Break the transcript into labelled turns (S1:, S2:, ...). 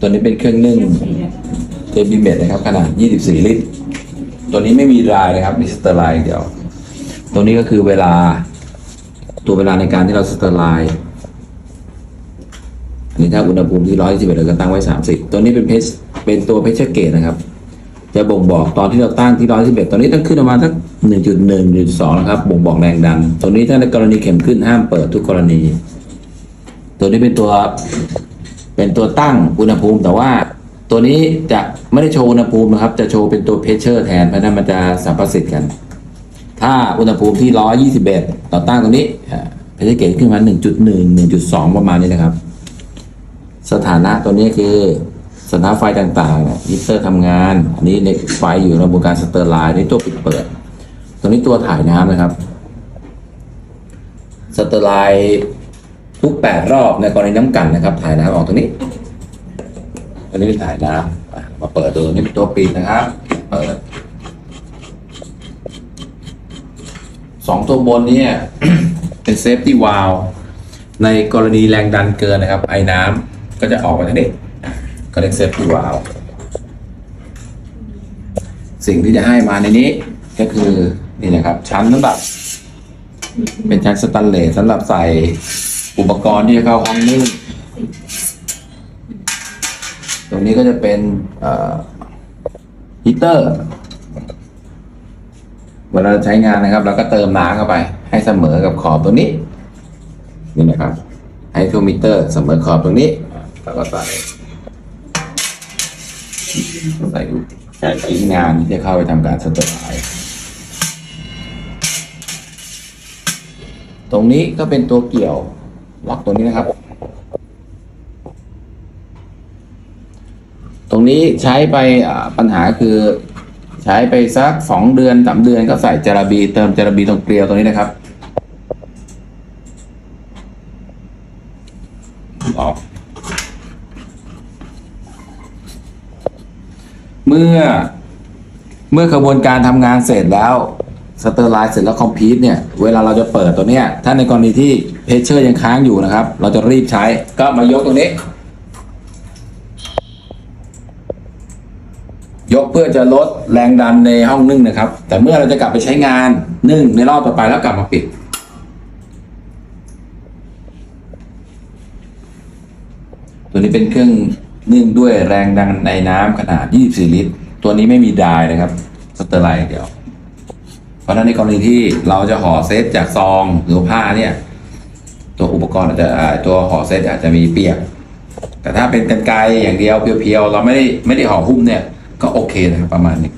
S1: ตัวนี้เป็นเครื่องนึ่งเทบิเมตนะครับ ขนาด 24 ลิตร ตัวนี้ไม่มีรายนะครับ มีสเตอร์ไลน์อย่างเดียว ตัวนี้ก็คือเวลา ตัวเวลาในการที่เราสเตอร์ไลน์นนี้ถ้าอุณหภูมิที่ 121เราก็ตั้งไว้ 30 ตัวนี้เป็นเพชเป็นตัวเพชเชอร์เกตนะครับ จะบ่งบอกตอนที่เราตั้งที่ 111ตอนนี้ต้องขึ้นประมาณสัก1.1 1.2นะครับ บ่งบอกแรงดัน ตัวนี้ถ้าในกรณีเข็มขึ้นห้ามเปิดทุกกรณี ตัวนี้เป็นตัว เป็นตัวตั้งอุณหภูมิ แต่ว่าตัวนี้จะไม่ได้โชว์อุณหภูมินะครับ จะโชว์เป็นตัวเพชเชอร์แทนเพราะนั้นมันจะสัมประสิทธิ์กัน ถ้าอุณหภูมิที่121เราตั้งตรงนี้เพชเชอร์เกตขึ้นมา1.1 1.2ประมาณนี้นะครับ สถานะตัวนี้คือสถานะไฟต่างๆมิเตอร์ทำงาน อันนี้ในไฟอยู่ในระบบการสเตอร์ไลน์นี่ตัวปิดเปิด ตัวนี้ตัวถ่ายน้ำนะครับ สเตอร์ไลน์ ทุกแปดรอบในกรณีน้ำกันนะครับ ถ่ายน้ำออกตรงนี้ อันนี้เป็นถ่ายน้ำอะมาเปิดตัวนี้เป็นตัวปิดนะครับ เปิดสองตัวบนเนี่ย เป็นเซฟตี้วาลในกรณีแรงดันเกินนะครับ ไอ้น้ำก็จะออกมาทางนี้ ก็เรียกเซฟตี้วาลสิ่งที่จะให้มาในนี้ก็คือนี่นะครับ ชั้นสำหรับ เป็นชั้นสแตนเลสสำหรับใส่ อุปกรณ์ที่จะเข้าห้องนึ่งตรงนี้ก็จะเป็นฮีเตอร์เวลาใช้งานนะครับ เราก็เติมน้ำเข้าไป ให้เสมอกับขอบตรงนี้ นี่นะครับ ให้ทูมิเตอร์เสมอขอบตรงนี้แล้วก็ใส่ใส่ชิ้นงานที่จะเข้าไปทำการสเตอร์ไลตรงนี้ก็เป็นตัวเกี่ยว ล็อกตรงนี้นะครับ ตรงนี้ใช้ไปปัญหาคือใช้ไปสักสองเดือนสามเดือนก็ใส่จาระบี เติมจาระบีตรงเกลียวตรงนี้นะครับ ออก เมื่อเมื่อกระบวนการทำงานเสร็จแล้วสเตอร์ไลน์เสร็จแล้วคอมพิวต์เนี่ย เวลาเราจะเปิดตัวเนี้ย ถ้าในกรณีที่ เพชเชอร์ยังค้างอยู่นะครับ เราจะรีบใช้ก็มายกตรงนี้ ยกเพื่อจะลดแรงดันในห้องนึ่งนะครับ แต่เมื่อเราจะกลับไปใช้งานนึ่งในรอบต่อไปแล้วกลับมาปิดตัวนี้เป็นเครื่องนึ่งด้วยแรงดันในน้ำขนาด 24 ลิตร ตัวนี้ไม่มีดายนะครับ สเตอร์ไลน์เดียว เพราะฉะนั้นในกรณีที่เราจะห่อเซตจากซองหรือผ้าเนี่ย ตัวอุปกรณ์อาจจะตัวห่อเซตอาจจะมีเปียก แต่ถ้าเป็นกันไกลอย่างเดียวเพียวๆ เราไม่ได้ไม่ได้ห่อหุ้มเนี่ย ก็โอเคนะครับประมาณนี้